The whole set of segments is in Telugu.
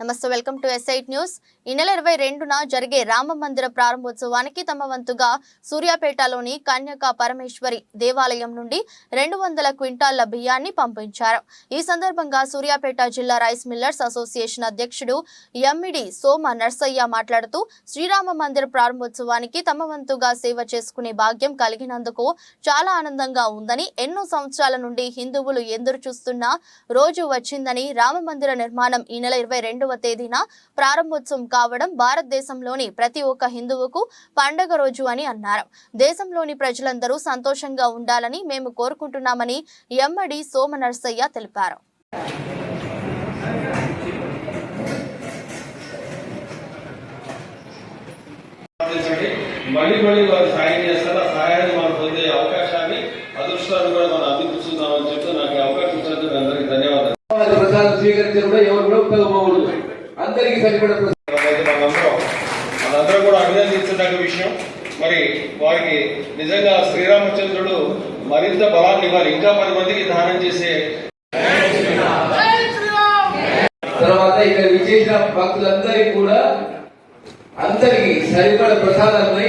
నమస్తే వెల్కమ్ టు ఎస్ఐట్ న్యూస్ ఈ నెల ఇరవై రెండున జరిగే రామ మందిర ప్రారంభోత్సవానికి తమ వంతుగా సూర్యాపేటలోని కన్యక పరమేశ్వరి దేవాలయం నుండి రెండు వందల క్వింటాళ్ళ బియ్యాన్ని పంపించారు. ఈ సందర్భంగా సూర్యాపేట జిల్లా రైస్ మిల్లర్స్ అసోసియేషన్ అధ్యక్షుడు ఎమ్మిడి సోమ నర్సయ్య మాట్లాడుతూ శ్రీరామ మందిర ప్రారంభోత్సవానికి తమ వంతుగా సేవ చేసుకునే భాగ్యం కలిగినందుకు చాలా ఆనందంగా ఉందని ఎన్నో సంవత్సరాల నుండి హిందువులు ఎదురు చూస్తున్న రోజు వచ్చిందని రామ మందిర నిర్మాణం ఈ నెల ఇరవై రెండవ తేదీన ప్రారంభోత్సవం కావడం భారతదేశంలోని ప్రతి ఒక్క హిందువుకు పండగ రోజు అని అన్నారు. దేశంలోని ప్రజలందరూ సంతోషంగా ఉండాలని మేము కోరుకుంటున్నామని ఎమ్మడి సోమ నర్సయ్య తెలిపారు. మళ్ళీ మళ్ళీ వారు సాయం చేస్తారు. ఆ సహాయాన్ని మనం పొందే అవకాశాన్ని అదృష్టాన్ని కూడా మనం స్వీకరించడం కూడా ఎవరు కూడా ఉపయోగపోకూడదు అందరికీ సరిపడ మనందరం కూడా అభినందించదగ్గ విషయం. మరి వారికి నిజంగా శ్రీరామచంద్రుడు మరింత బలాన్ని ఇవ్వాలి. ఇంకా పది మందికి దానం చేసే తర్వాత ఇక్కడ విచ్చేసిన భక్తులందరికీ కూడా అందరికీ సరిపడ ప్రసాదాలపై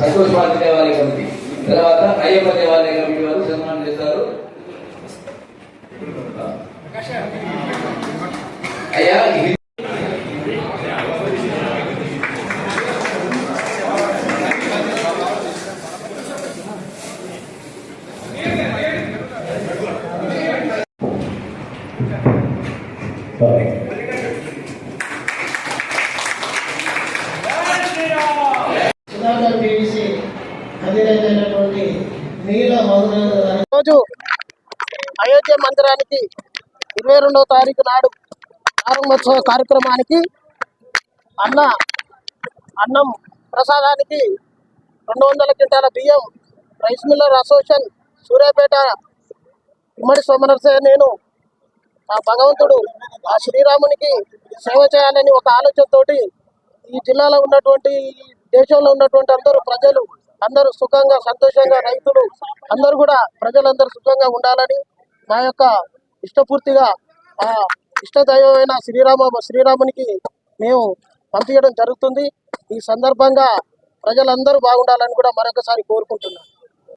సంతోష్ పార్టీ దేవాలయ కమిటీ తర్వాత అయ్యప్ప దేవాలయ కమిటీ వారు సన్మానం చేస్తారు అయ్యా ఈ సుధాకర్ పీవీసీ అధినేత అయినటువంటి నీల మధురేంద్ర గారు రోజు అయోధ్య మందిరానికి ఇరవై రెండవ తారీఖు నాడు ప్రారంభోత్సవ కార్యక్రమానికి అన్న అన్నం ప్రసాదానికి రెండు వందల క్వింటాల బియ్యం రైస్ మిల్లర్ అసోసియేషన్ సూర్యాపేట ఉమ్మడి సోమనర్సే నేను ఆ భగవంతుడు ఆ శ్రీరామునికి సేవ చేయాలని ఒక ఆలోచనతోటి ఈ జిల్లాలో ఉన్నటువంటి ఈ దేశంలో ఉన్నటువంటి అందరూ ప్రజలు అందరూ సుఖంగా సంతోషంగా రైతులు అందరూ కూడా ప్రజలందరూ సుఖంగా ఉండాలని నా యొక్క ఇష్టపూర్తిగా ఆ ఇష్టదైవమైన శ్రీరామ శ్రీరామునికి మేము పంపించడం జరుగుతుంది. ఈ సందర్భంగా ప్రజలందరూ బాగుండాలని కూడా మరొకసారి కోరుకుంటున్నాను.